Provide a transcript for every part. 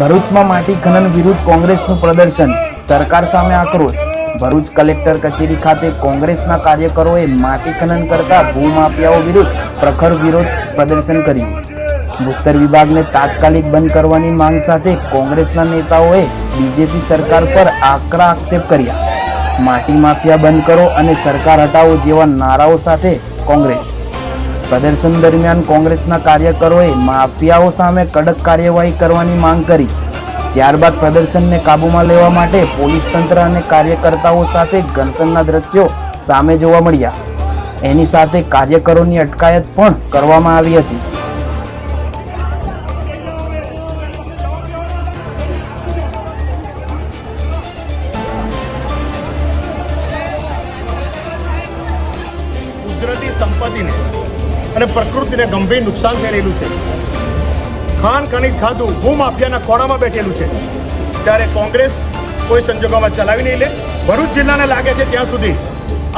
ભરૂચમાં માટી ખનન વિરુદ્ધ કોંગ્રેસનું પ્રદર્શન. સરકાર સામે આક્રોશ. ભરૂચ કલેક્ટર કચેરી ખાતે કોંગ્રેસના કાર્યકરોએ માટી ખનન કરતા ભૂમાફિયાઓ વિરુદ્ધ પ્રખર વિરોધ પ્રદર્શન કર્યું. ભૂસ્તર વિભાગને તાત્કાલિક બંધ કરવાની માંગ સાથે કોંગ્રેસના નેતાઓએ બીજેપી સરકાર પર આકરા આક્ષેપ કર્યા. માટી માફિયા બંધ કરો અને સરકાર હટાવો જેવા નારાઓ સાથે કોંગ્રેસ પ્રદર્શન દરમિયાન કોંગ્રેસના કાર્યકરોએ માફિયાઓ સામે કડક કાર્યવાહી કરવાની માંગ કરી. ત્યારબાદ પ્રદર્શનને કાબૂમાં લેવા માટે પોલીસ તંત્ર અને કાર્યકર્તાઓ સાથે ઘર્ષણના દ્રશ્યો સામે જોવા મળ્યા. એની સાથે કાર્યકરોની અટકાયત પણ કરવામાં આવી હતી. કુદરતી સંપત્તિને અને પ્રકૃતિને ગંભીર નુકસાન થઈ રહેલું છે. ખાન ખનીજ ખાધું ભૂમાફિયાના ખોળામાં બેઠેલું છે. ત્યારે કોંગ્રેસ કોઈ સંજોગોમાં ચલાવી નહીં લે. ભરૂચ જિલ્લાને લાગે છે ત્યાં સુધી.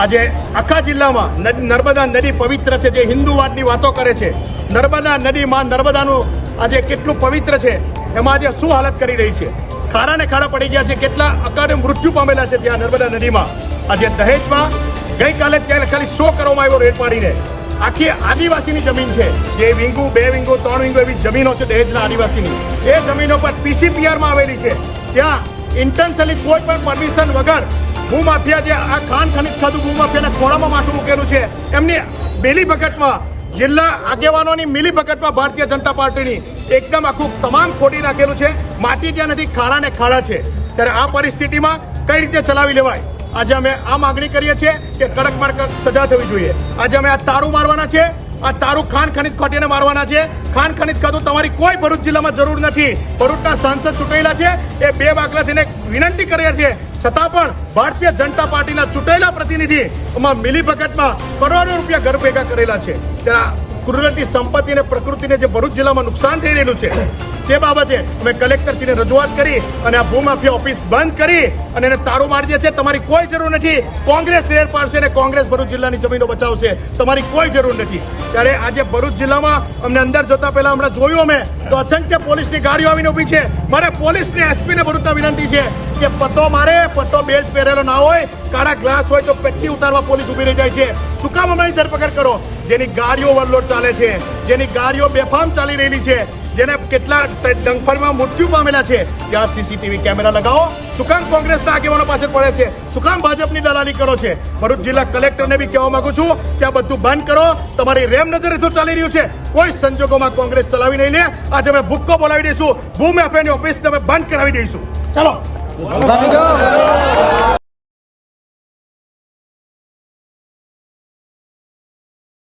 આજે આખા જિલ્લામાં નર્મદા નદી પવિત્ર છે, જે હિન્દુવાદની વાતો કરે છે. નર્મદા નદીમાં નર્મદાનું આજે કેટલું પવિત્ર છે, એમાં આજે શું હાલત કરી રહી છે? ખારા ને ખાડા પડી ગયા છે, કેટલા અકાળે મૃત્યુ પામેલા છે ત્યાં નર્મદા નદીમાં. આજે દહેજમાં ગઈકાલે ત્યારે ખાલી શો કરવામાં આવ્યો રેટ પાડીને આખી આદિવાસીની જમીન છે. જે વિંગુ, બે વિંગુ, ત્રણ વિંગુ એવી જમીનો છે દહેજના આદિવાસીની. એ જમીનો પર પીસીપીઆરમાં આવેલી છે. ત્યાં ઇન્ટેન્શનલી કોઈ પણ પરમિશન વગર ભૂમાફિયા જે આ ખાન ખનિજ ખાધું ભૂમાફિયાના ખોળામાં માથું મૂકેલું છે. એમની બેલી ભગતમાં જિલ્લા આગેવાનોની મિલી ભગતમાં ભારતીય જનતા પાર્ટીની એકદમ આખું તમામ ખોટી નાખેલું છે. માટી ત્યાં નથી ખાડા ને ખાડા છે. ત્યારે આ પરિસ્થિતિમાં કઈ રીતે ચલાવી લેવાય? આજે અમે આ માગણી કરીએ છીએ કે કડકમાં કડક સજા થવી જોઈએ. આજે અમે આ તારું મારવાના છે આ તારું ખાન ખનિજ ખોટીને મારવાના છે ખાન ખનિજ ખાતું તમારી કોઈ ભરૂચ જિલ્લામાં જરૂર નથી. ભરૂચના સાંસદ ચૂંટાયેલા છે, એ બે બાકલાથીને વિનંતી કરીએ છીએ. છતાં પણ ભારતીય જનતા પાર્ટીના ચૂંટાયેલા પ્રતિનિધિ એમાં મિલીભગતમાં કરોડો રૂપિયા ઘર ભેગા કરેલા છે. ત્યારે કુદરતી સંપત્તિ અને પ્રકૃતિને જે ભરૂચ જિલ્લામાં નુકસાન થઈ રહેલું છે, તે બાબતે અમે કલેક્ટરશ્રીને રજૂઆત કરી અને આ ભૂમાફિયા ઓફિસ બંધ કરી અને એને તારું મારી દે છે. તમારી કોઈ જરૂર નથી. કોંગ્રેસ રેડ પાડશે અને કોંગ્રેસ ભરૂચ જિલ્લાની જમીનો બચાવશે. તમારી કોઈ જરૂર નથી. ત્યારે આજે ભરૂચ જિલ્લામાં અમને અંદર જતા પહેલા હમણાં જોયું અમે, તો અસંખ્ય પોલીસની ગાડીઓ આવીને ઊભી છે. મારે પોલીસને, એસપીને ભરૂચના વિનંતી છે. કે પત્તો મારે, પત્તો બેલ્ટ પહેરેલો ના હોય, કાળા ગ્લાસ હોય તો પેટી ઉતારવા પોલીસ ઊભી રહી જાય છે. શું કામ અમારી ધરપકડ કરો? જેની ગાડીઓ વરલોડ ચાલે છે, જેની ગાડીઓ બેફામ ચાલી રહેલી છે, જેને કેટલા ડંફરમાં મૃત્યુ પામેલા છે. ત્યાં સીસીટીવી કેમેરા લગાવો. શું કોંગ્રેસના આગેવાનો પાછળ પડે છે? શું ભાજપની દલાલી કરો છે? ભરૂચ જિલ્લા કલેક્ટરને બી કહેવા માંગુ છું કે આ બધું બંધ કરો. તમારી રેમ નજર શું ચાલી રહ્યું છે, કોઈ સંજોગોમાં કોંગ્રેસ ચલાવી નહીં લે. આજે અમે ભૂક્કો બોલાવી દઈશું. ભૂમ એફએની ઓફિસ તમે બંધ કરાવી દઈશું. ચાલો. 감사합니다.